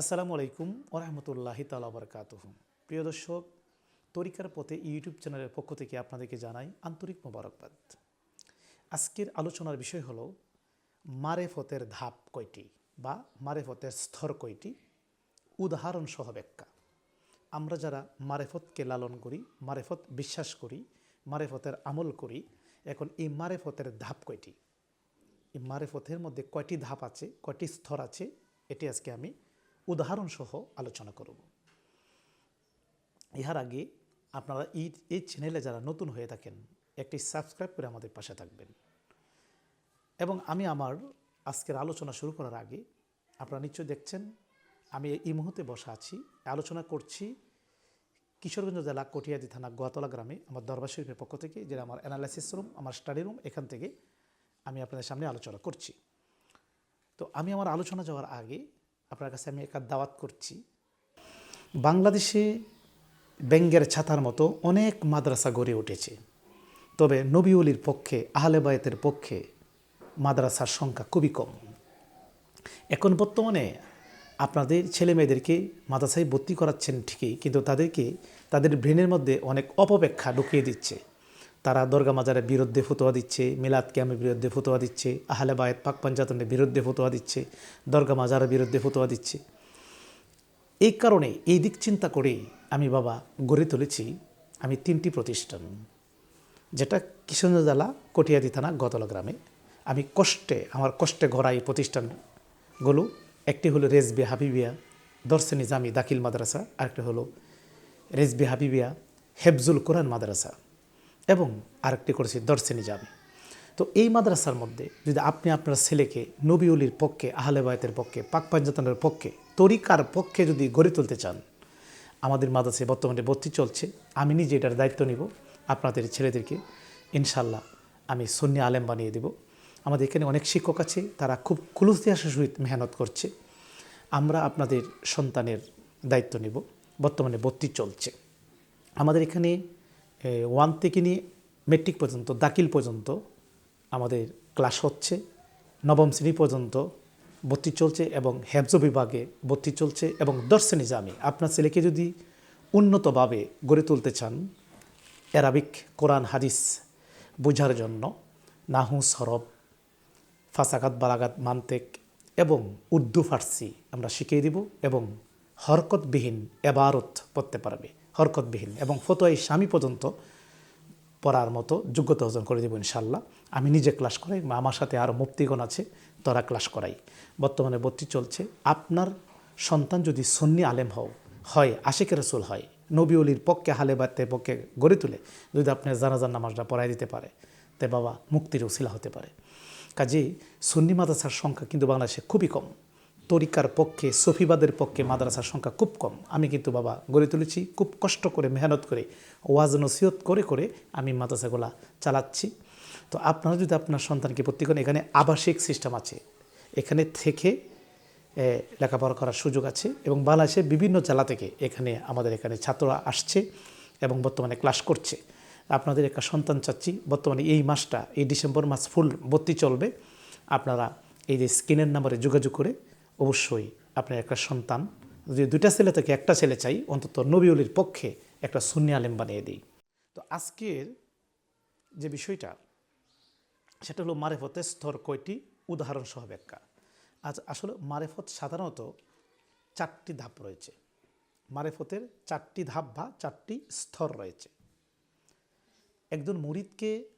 আসসালামু আলাইকুম ওরহমতুল্লাহি তালা বরকাতুহ প্রিয় দর্শক, তরিকার পথে ইউটিউব চ্যানেলের পক্ষ থেকে আপনাদেরকে জানাই আন্তরিক মোবারকবাদ। আজকের আলোচনার বিষয় হলো, মারেফতের ধাপ কয়টি বা মারেফতের স্তর কয়টি? উদাহরণ সহ ব্যাখ্যা। আমরা যারা মারেফতকে লালন করি, মারেফত বিশ্বাস করি, মারেফতের আমল করি, এখন এই মারেফতের ধাপ কয়টি? এই মারেফতের মধ্যে কয়টি ধাপ আছে, কয়টি স্তর আছে? এটি আজকে আমি উদাহরণ সহ আলোচনা করব। ইহার আগে আপনারা এই এই চ্যানেলে যারা নতুন হয়ে থাকেন, একটি সাবস্ক্রাইব করে আমাদের পাশে থাকবেন। এবং আমি আমার আজকের আলোচনা শুরু করার আগে আপনারা নিশ্চয়ই দেখছেন, আমি এই মুহূর্তে বসা আছি, আলোচনা করছি কিশোরগঞ্জ জেলা কটিয়াদি থানা গোয়াতলা গ্রামে, আমার দরবার শরীফের পক্ষ থেকে, যেটা আমার অ্যানালাইসিস রুম আমার স্টাডি রুম এখান থেকে আমি আপনাদের সামনে আলোচনা করছি। তো আমি আমার আলোচনা যাওয়ার আগে আপনার কাছে আমি একটা দাওয়াত করছি। বাংলাদেশে ব্যঙ্গের ছাতার মতো অনেক মাদ্রাসা গড়ে উঠেছে। তবে নবীউলির পক্ষে আহলেবায়তের পক্ষে মাদ্রাসার সংখ্যা খুবই কম। এখন বর্তমানে আপনাদের ছেলে মেয়েদেরকে মাদ্রাসায় ভর্তি করাচ্ছেন ঠিকই, কিন্তু তাদেরকে তাদের ব্রেনের মধ্যে অনেক অপব্যাখ্যা ঢুকিয়ে দিচ্ছে। তারা দর্গা মাজারের বিরুদ্ধে ফতোয়া দিচ্ছে, মিলাদ ক্যামের বিরুদ্ধে ফতোয়া দিচ্ছে, আহলে বায়েত পাক পাঞ্জাতনের বিরুদ্ধে ফতোয়া দিচ্ছে, দর্গা মাজারের বিরুদ্ধে ফতোয়া দিচ্ছে। এই কারণে এই দিক চিন্তা করে আমি বাবা গড়ে তুলেছি আমি তিনটি প্রতিষ্ঠান, যেটা কিশোরগঞ্জ জেলা, কটিয়াদি থানা, গতলা গ্রামে। আমি কষ্টে, আমার কষ্টে গড়া এই প্রতিষ্ঠানগুলো, একটি হলো রেজবে হাবিবিয়া, দর্শে নিজামি দাখিল মাদ্রাসা, আরেকটি হলো রেজবে হাবিবিয়া হেফজুল কোরআন মাদ্রাসা। এবং আরেকটি করেছি দর্শে নিজামি তো এই মাদ্রাসার মধ্যে যদি আপনি আপনার ছেলেকে নবীউলির পক্ষে, আহলে বায়তের পক্ষে, পাক পাঞ্জাতনের পক্ষে, তরিকার পক্ষে যদি গড়ে তুলতে চান, আমাদের মাদ্রাসায় বর্তমানে ভর্তি চলছে। আমি নিজে এটার দায়িত্ব নিব, আপনাদের ছেলেদেরকে ইনশাল্লাহ আমি সন্নি আলেম বানিয়ে দেব। আমাদের এখানে অনেক শিক্ষক আছে, তারা খুব কুলুসিয়াসের সহিত মেহনত করছে। আমরা আপনাদের সন্তানের দায়িত্ব নেব। বর্তমানে ভর্তি চলছে। আমাদের এখানে ওয়ান থেকে নিয়ে মেট্রিক পর্যন্ত, দাখিল পর্যন্ত আমাদের ক্লাস হচ্ছে। নবম শ্রেণি পর্যন্ত ভর্তি চলছে এবং হেফজ বিভাগে ভর্তি চলছে এবং দর্শনী জামি। আপনার ছেলেকে যদি উন্নতভাবে গড়ে তুলতে চান অ্যারাবিক কোরআন হাদিস বোঝার জন্য নাহু, সরব ফাসাকাত বালাগাত মান্তেক এবং উর্দু, ফার্সি আমরা শিখিয়ে দিব এবং হরকতবিহীন এবারত পড়তে পারবে। হরকতবিহীন এবং ফতোয়াই স্বামী পর্যন্ত পড়ার মতো যোগ্যতা অর্জন করে দেবো ইনশাল্লাহ আমি নিজে ক্লাস করাই আমার সাথে আরও মুক্তিগণ আছে, তারা ক্লাস করাই। বর্তমানে ভর্তি চলছে, আপনার সন্তান যদি সন্নি আলেম হও, হয়, আশেখ রসুল হয়, নবী অলির পক্ষে, হালে বাড়তে পক্ষে গড়ে তুলে, যদি আপনার জানাজার নামাজটা পড়াই দিতে পারে, তে বাবা মুক্তির উশিলা হতে পারে। কাজেই সুন্নি মাদ্রাসার সংখ্যা কিন্তু বাংলাদেশে খুবই কম। তরিকার পক্ষে, সফিবাদের পক্ষে মাদ্রাসার সংখ্যা খুব কম। আমি কিন্তু বাবা গড়ে তুলেছি, খুব কষ্ট করে, মেহনত করে, ওয়াজ নসিহত করে করে আমি মাদ্রাসাগুলা চালাচ্ছি। তো আপনারা যদি আপনার সন্তানকে করেন, এখানে আবাসিক সিস্টেম আছে। এখানে থেকে লেখাপড়া করার সুযোগ আছে এবং বাংলাদেশের বিভিন্ন জেলা থেকে এখানে আমাদের এখানে ছাত্ররা আসছে এবং বর্তমানে ক্লাস করছে। আপনাদের একটা সন্তান চাচ্ছি, বর্তমানে এই মাসটা, এই ডিসেম্বর মাস ফুল ভর্তি চলবে। আপনারা এই যে স্ক্রিনের নাম্বারে যোগাযোগ করে অবশ্যই আপনার একটা সন্তান। যদি দুইটা ছেলে থেকে, একটা ছেলে চাই, অন্তত নবীউলির পক্ষে একটা সুন্নি আলেম বানিয়ে দিই। তো আজকের যে বিষয়টা, সেটা হলো মারেফতের স্তর কয়টি? উদাহরণ সহ ব্যাখ্যা। আজ আসলে মারেফত সাধারণত চারটি ধাপ রয়েছে। মারেফতের চারটি ধাপ বা চারটি স্তর রয়েছে। একজন মুরিদকে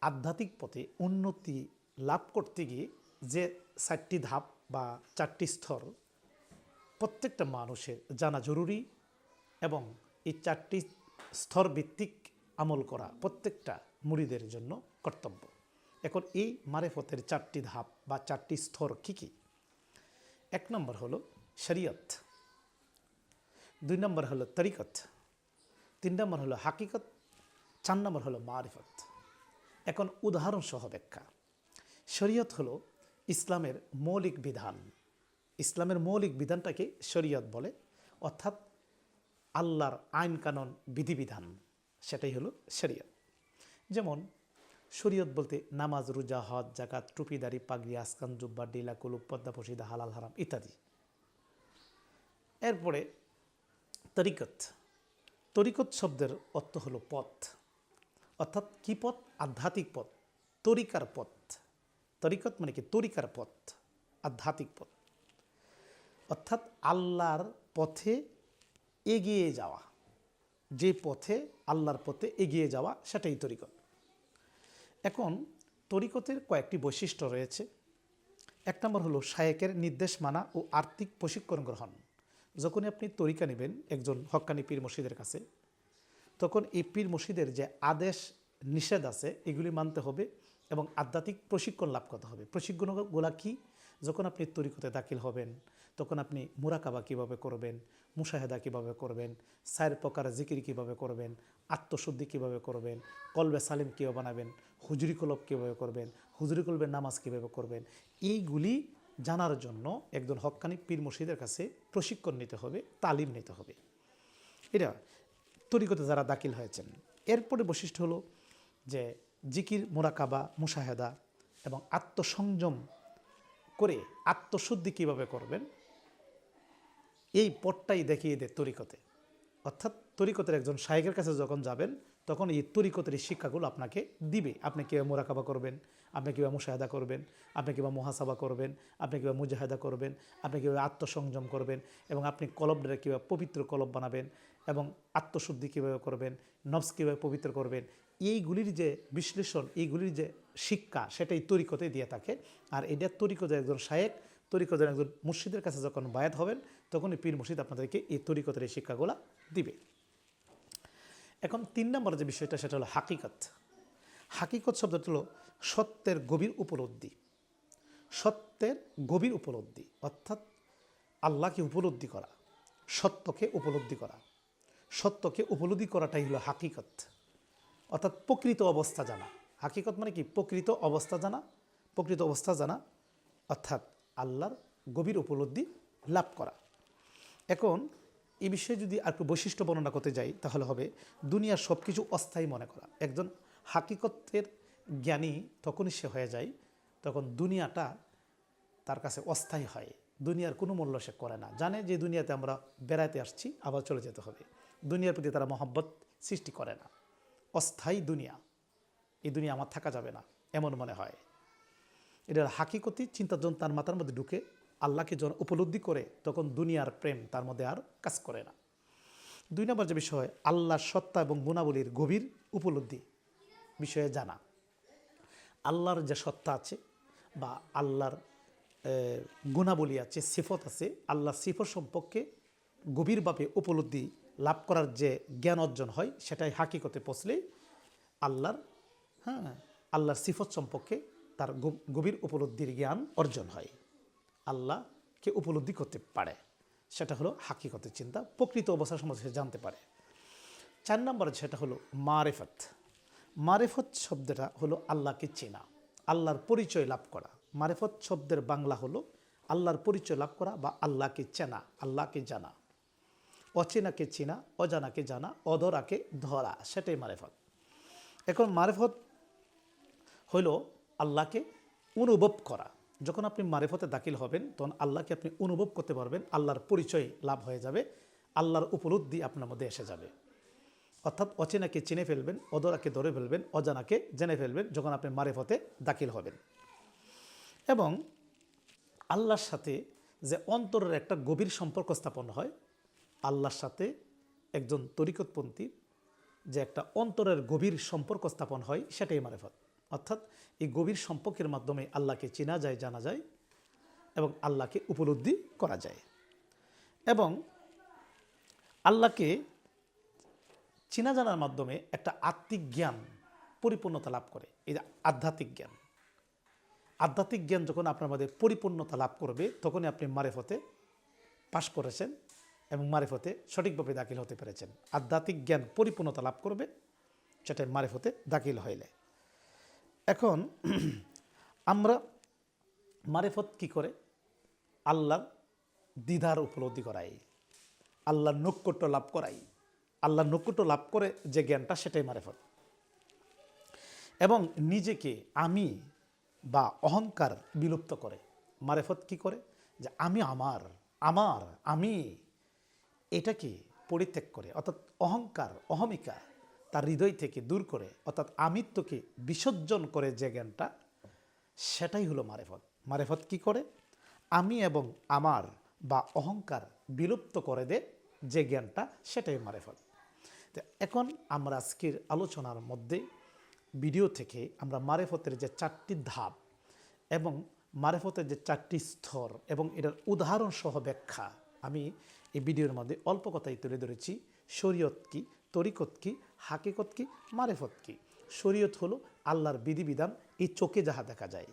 আধ্যাত্মিক পথে উন্নতি লাভ করতে গিয়ে যে চারটি ধাপ বা চারটি স্তর প্রত্যেকটা মানুষের জানা জরুরি এবং এই চারটি স্তর ভিত্তিক আমল করা প্রত্যেকটা মুড়িদের জন্য কর্তব্য। এখন এই মারেফতের চারটি ধাপ বা চারটি স্তর কী কী? এক নম্বর হলো শরীয়ত। দুই নম্বর হলো তরিকত। তিন নম্বর হলো হাকিকত। চার নম্বর হলো মারিফত। এখন উদাহরণ সহ ব্যাখ্যা। শরীয়ত হলো ইসলামের মৌলিক বিধান। ইসলামের মৌলিক বিধানটাকে শরীয়ত বলে, অর্থাৎ আল্লাহর আইন কানুন বিধিবিধান, সেটাই হলো শরীয়ত। যেমন, শরীয়ত বলতে নামাজ, রোজা, হজ জাকাত টুপিদারি, পাগড়ি, আসকান, জুব্বা ডিলা কুলুপ, পদ্মা পশিদা হালাল, হারাম ইত্যাদি। এরপরে তরিকত। তরিকত শব্দের অর্থ হলো পথ। অর্থাৎ কি পথ? আধ্যাত্মিক পথ, তরিকার পথ। তরিকত মানে কি? তরিকার পথ, আধ্যাত্মিক পথ। অর্থাৎ আল্লাহর পথে এগিয়ে যাওয়া, যে পথে আল্লাহর পথে এগিয়ে যাওয়া, সেটাই তরিকত। এখন তরিকতের কয়েকটি বৈশিষ্ট্য রয়েছে। এক নম্বর হলো শায়েকের নির্দেশ মানা ও আর্থিক প্রশিক্ষণ গ্রহণ। যখনই আপনি তরিকা নেবেন একজন হক্কানি পীর মসজিদের কাছে, তখন এই পীর মসজিদের যে আদেশ নিষেধ আছে, এগুলি মানতে হবে এবং আধ্যাত্মিক প্রশিক্ষণ লাভ করতে হবে। প্রশিক্ষণগুলা কি? যখন আপনি তরিকতে দাখিল হবেন, তখন আপনি মুরাকাবা কীভাবে করবেন, মুশাহেদা কীভাবে করবেন, সায়ের প্রকার জিকির কীভাবে করবেন, আত্মশুদ্ধি কীভাবে করবেন, কলবে সালিম কীভাবে বানাবেন, হুজুরি কলব কীভাবে করবেন, হুজুরি কলবের নামাজ কীভাবে করবেন, এইগুলি জানার জন্য একজন হক্কানি পীর মসজিদের কাছে প্রশিক্ষণ নিতে হবে, তালিম নিতে হবে। এটা তরিকতে যারা দাখিল হয়েছেন। এরপরে বৈশিষ্ট্য হলো যে জিকির, মোরাকাবা, মুশাহেদা এবং আত্মসংযম করে আত্মশুদ্ধি কীভাবে করবেন? এই পথটাই দেখিয়ে দেয় তরিকতে। অর্থাৎ তরিকতের একজন শায়েকের কাছে যখন যাবেন, তখন এই তরিকতের এই শিক্ষাগুলো আপনাকে দিবে। আপনি কীভাবে মোরাকাবা করবেন? আপনি কীভাবে মুশাহেদা করবেন? আপনি কীভাবে মহাসাবা করবেন? আপনি কীভাবে মুজাহেদা করবেন? আপনি কীভাবে আত্মসংযম করবেন? এবং আপনি কলবটা কীভাবে পবিত্র কলব বানাবেন? এবং আত্মশুদ্ধি কীভাবে করবেন? নবস কীভাবে পবিত্র করবেন? এইগুলির যে বিশ্লেষণ, এইগুলির যে শিক্ষা, সেটাই তরিকতে দিয়ে থাকে। আর এটা তরিকতের একজন শায়েক তরিকতের একজন মুর্শিদের কাছে যখন বায়াত হবেন, তখনই পীর মুর্শিদ আপনাদেরকে এই তরিকতের এই শিক্ষাগুলো দিবে। এখন তিন নম্বর যে বিষয়টা, সেটা হলো হাকিকত। হাকিকত শব্দটা হলো সত্যের গভীর উপলব্ধি। সত্যের গভীর উপলব্ধি, অর্থাৎ আল্লাহকে উপলব্ধি করা, সত্যকে উপলব্ধি করা। সত্যকে উপলব্ধি করাটাই হলো হাকিকত। অর্থাৎ প্রকৃত অবস্থা জানা। হাকিকত মানে কি? প্রকৃত অবস্থা জানা। প্রকৃত অবস্থা জানা, অর্থাৎ আল্লাহর গভীর উপলব্ধি লাভ করা। এখন এ বিষয়ে যদি আর একটু বৈশিষ্ট্য বর্ণনা করতে যাই, তাহলে হবে দুনিয়ার সব কিছু অস্থায়ী মনে করা। একজন হাকিকতের জ্ঞানী তখনই সে হয়ে যায়, তখন দুনিয়াটা তার কাছে অস্থায়ী হয়। দুনিয়ার কোনো মূল্য সে করে না। জানে যে দুনিয়াতে আমরা বেড়াতে আসছি, আবার চলে যেতে হবে। দুনিয়ার প্রতি তারা মহব্বত সৃষ্টি করে না। অস্থায়ী দুনিয়া। এই দুনিয়া আমার থাকা যাবে না, এমন মনে হয়। এটার হাকিকতি চিন্তাজন তার মাথার মধ্যে ঢুকে, আল্লাহকে যখন উপলব্ধি করে, তখন দুনিয়ার প্রেম তার মধ্যে আর কাজ করে না। দুই নম্বর যে বিষয়, আল্লাহর সত্তা এবং গুণাবলীর গভীর উপলব্ধি বিষয়ে জানা। আল্লাহর যে সত্তা আছে বা আল্লাহর গুণাবলী আছে, সিফত আছে আল্লাহর সিফত সম্পর্কে গভীরভাবে উপলব্ধি লাভ করার যে জ্ঞান অর্জন হয়, সেটাই হাকিকতে পৌঁছলেই আল্লাহর হ্যাঁ আল্লাহর সিফত সম্পর্কে তার গভীর উপলব্ধির জ্ঞান অর্জন হয়। আল্লাহকে উপলব্ধি করতে পারে। সেটা হলো হাকিকতের চিন্তা, প্রকৃত অবস্থা সম্বন্ধে সে জানতে পারে। চার নম্বরে সেটা হলো মারেফত। মারেফত শব্দটা হলো আল্লাহকে চেনা, আল্লাহর পরিচয় লাভ করা। মারেফত শব্দের বাংলা হলো আল্লাহর পরিচয় লাভ করা বা আল্লাহকে চেনা, আল্লাহকে জানা। অচেনাকে চেনা, অজানাকে জানা, অধরাকে ধরা, সেটাই মারেফত। এখন মারেফত হইল আল্লাহকে অনুভব করা। যখন আপনি মারেফতে দাখিল হবেন, তখন আল্লাহকে আপনি অনুভব করতে পারবেন, আল্লাহর পরিচয় লাভ হয়ে যাবে, আল্লাহর উপলব্ধি আপনার মধ্যে এসে যাবে। অর্থাৎ অচেনাকে চিনে ফেলবেন অদরাকে ধরে ফেলবেন, অজানাকে জেনে ফেলবেন যখন আপনি মারেফতে দাখিল হবেন। এবং আল্লাহর সাথে যে অন্তরের একটা গভীর সম্পর্ক স্থাপন হয় আল্লাহর সাথে একজন তরিকতপন্থী যে একটা অন্তরের গভীর সম্পর্ক স্থাপন হয়, সেটাই মারেফত। অর্থাৎ এই গভীর সম্পর্কের মাধ্যমে আল্লাহকে চেনা যায়, জানা যায় এবং আল্লাহকে উপলব্ধি করা যায়। এবং আল্লাহকে চেনা জানার মাধ্যমে একটা আত্মিক জ্ঞান পরিপূর্ণতা লাভ করে। এই আধ্যাত্মিক জ্ঞান। আধ্যাত্মিক জ্ঞান যখন আপনার মধ্যে পরিপূর্ণতা লাভ করবে, তখনই আপনি মারেফতে পাশ করেছেন। এবং মারেফতে সঠিকভাবে দাখিল হতে পেরেছেন। আধ্যাত্মিক জ্ঞান পরিপূর্ণতা লাভ করবে, সেটাই মারেফতে দাখিল হইলে। এখন আমরা মারেফত কি করে? আল্লাহর দ্বিধার উপলব্ধি করাই, আল্লাহর নৈকট্য লাভ করাই, আল্লাহর নৈকট্য লাভ করে যে জ্ঞানটা সেটাই মারেফত। এবং নিজেকে আমি বা অহংকার বিলুপ্ত করে মারেফত কি করে? যে আমি আমার আমার, আমি এটাকে পরিত্যাগ করে, অর্থাৎ অহংকার, অহমিকা তার হৃদয় থেকে দূর করে, অর্থাৎ আমিত্বকে বিসর্জন করে যে জ্ঞানটা, সেটাই হলো মারেফত। মারেফত কি করে? আমি এবং আমার বা অহংকার বিলুপ্ত করে দে যে জ্ঞানটা, সেটাই মারেফত। এখন আমরা আজকের আলোচনার মধ্যে ভিডিও থেকে আমরা মারেফতের যে চারটি ধাপ এবং মারেফতের যে চারটি স্তর এবং এটার উদাহরণ সহ ব্যাখ্যা আমি এই ভিডিওর মধ্যে অল্প কথাই তুলে ধরেছি। শরীয়ত কি, তরিকত কি, হাকিকত কি, মারেফত কি? শরীয়ত হলো আল্লাহর বিধিবিধান, এই চোখে যাহা দেখা যায়।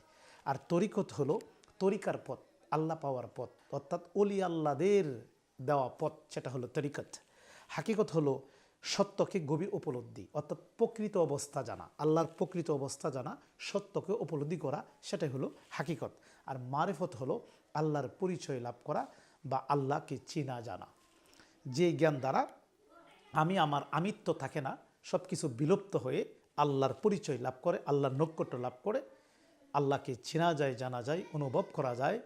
আর তরিকত হলো তরিকার পথ, আল্লাহ পাওয়ার পথ, অর্থাৎ অলি আল্লাদের দেওয়া পথ, সেটা হলো তরিকত। হাকিকত হলো সত্যকে গভীর উপলব্ধি, অর্থাৎ প্রকৃত অবস্থা জানা, আল্লাহর প্রকৃত অবস্থা জানা, সত্যকে উপলব্ধি করা, সেটাই হলো হাকিকত। আর মারেফত হলো আল্লাহর পরিচয় লাভ করা বা আল্লাহকে চেনা জানা। যে জ্ঞান দ্বারা আমি আমার আমিত্ব থাকে না সব কিছু বিলুপ্ত হয়ে আল্লাহর পরিচয় লাভ করে, আল্লাহর নৈকট্য লাভ করে, আল্লাহকে চেনা যায়, জানা যায়, অনুভব করা যায়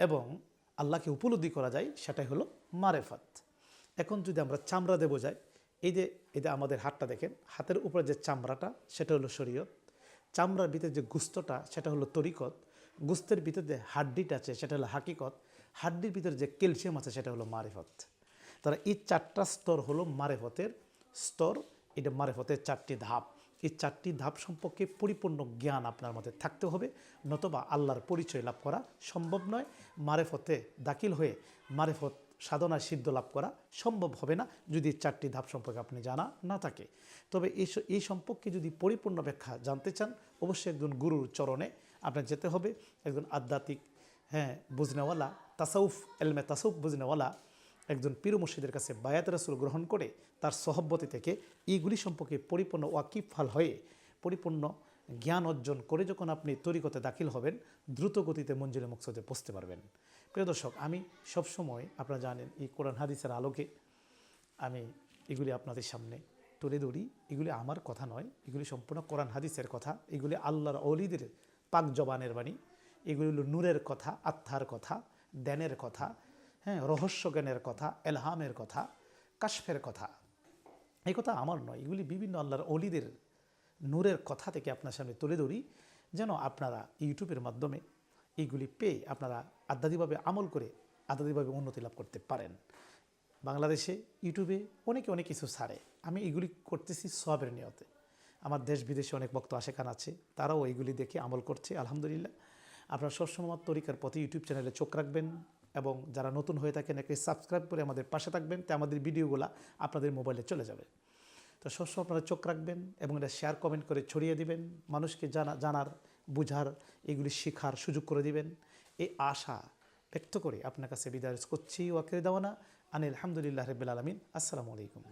এবং আল্লাহকে উপলব্ধি করা যায়, সেটাই হলো মারেফাত। এখন যদি আমরা চামড়া দেবো যাই, এই যে এই যে আমাদের হাতটা দেখেন, হাতের উপরে যে চামড়াটা, সেটা হলো শরীয়ত। চামড়ার ভিতরে যে গুস্তটা, সেটা হলো তরিকত। গুস্তের ভিতরে যে হাড্ডিটা আছে, সেটা হলো হাকিকত। হাড্ডির ভিতরে যে ক্যালসিয়াম আছে, সেটা হলো মারেফত। তারা এই চারটা স্তর হলো মারেফতের স্তর, এটা মারেফতের চারটি ধাপ। এই চারটি ধাপ সম্পর্কে পরিপূর্ণ জ্ঞান আপনার মধ্যে থাকতে হবে, নতবা আল্লাহর পরিচয় লাভ করা সম্ভব নয়। মারেফতে দাখিল হয়ে মারেফত সাধনা সিদ্ধ লাভ করা সম্ভব হবে না, যদি চারটি ধাপ সম্পর্কে আপনি জানা না থাকে। তবে এই এই সম্পর্কে যদি পরিপূর্ণ ব্যাখ্যা জানতে চান, অবশ্যই একজন গুরুর চরণে আপনার যেতে হবে। একজন আধ্যাত্মিক হ্যাঁ বুঝনেওয়ালা তাসাউফ, এলমে তাসাউফ বুঝনেওয়ালা একজন পীর মুর্শিদের কাছে বায়াত রাসুল গ্রহণ করে তার সহব্বতি থেকে এইগুলি সম্পর্কে পরিপূর্ণ ওয়াকিফাল হয়ে, পরিপূর্ণ জ্ঞান অর্জন করে যখন আপনি তরিকতে দাখিল হবেন, দ্রুত গতিতে মঞ্জিলে মুকসদে পৌঁছতে পারবেন। প্রিয় দর্শক, আমি সবসময়, আপনারা জানেন এই কোরআন হাদিসের আলোকে আমি এগুলি আপনাদের সামনে তুলে ধরি। এগুলি আমার কথা নয়, এগুলি সম্পূর্ণ কোরআন হাদিসের কথা। এগুলি আল্লাহর অলিদের পাক জবানের বাণী। এগুলি হলো নূরের কথা, আত্মার কথা। ধ্যানের কথা হ্যাঁ রহস্য জ্ঞানের কথা, এলহামের কথা, কাশফের কথা। এই কথা আমার নয়, এগুলি বিভিন্ন আল্লাহর অলিদের নূরের কথা থেকে আপনার সামনে তুলে ধরি, যেন আপনারা ইউটিউবের মাধ্যমে এইগুলি পেয়ে আপনারা আধ্যাত্মিকভাবে আমল করে আধ্যাত্মিকভাবে উন্নতি লাভ করতে পারেন। বাংলাদেশে, ইউটিউবে অনেকে অনেক কিছু ছাড়ে। আমি এগুলি করতেছি সবের নিয়তে। আমার দেশ বিদেশে অনেক বক্ত আশেখান আছে, তারাও এইগুলি দেখে আমল করছে, আলহামদুলিল্লাহ। আপনারা সবসময় আমার তরিকার পথে ইউটিউব চ্যানেলে চোখ রাখবেন এবং যারা নতুন হয়ে থাকেন, একটি সাবস্ক্রাইব করে আমাদের পাশে থাকবেন, তে আমাদের ভিডিওগুলো আপনাদের মোবাইলে চলে যাবে। তো সবসময় আপনারা চোখ রাখবেন এবং এটা শেয়ার কমেন্ট করে ছড়িয়ে দিবেন, মানুষকে জানা, জানার, বুঝার, এগুলি শেখার সুযোগ করে দিবেন। এই আশা ব্যক্ত করে আপনার কাছে বিদায় করছি। ওয়াকির দাওয়ানা, আনিল আলহামদুলিল্লাহ রবিল আলমিন। আসসালামু আলাইকুম।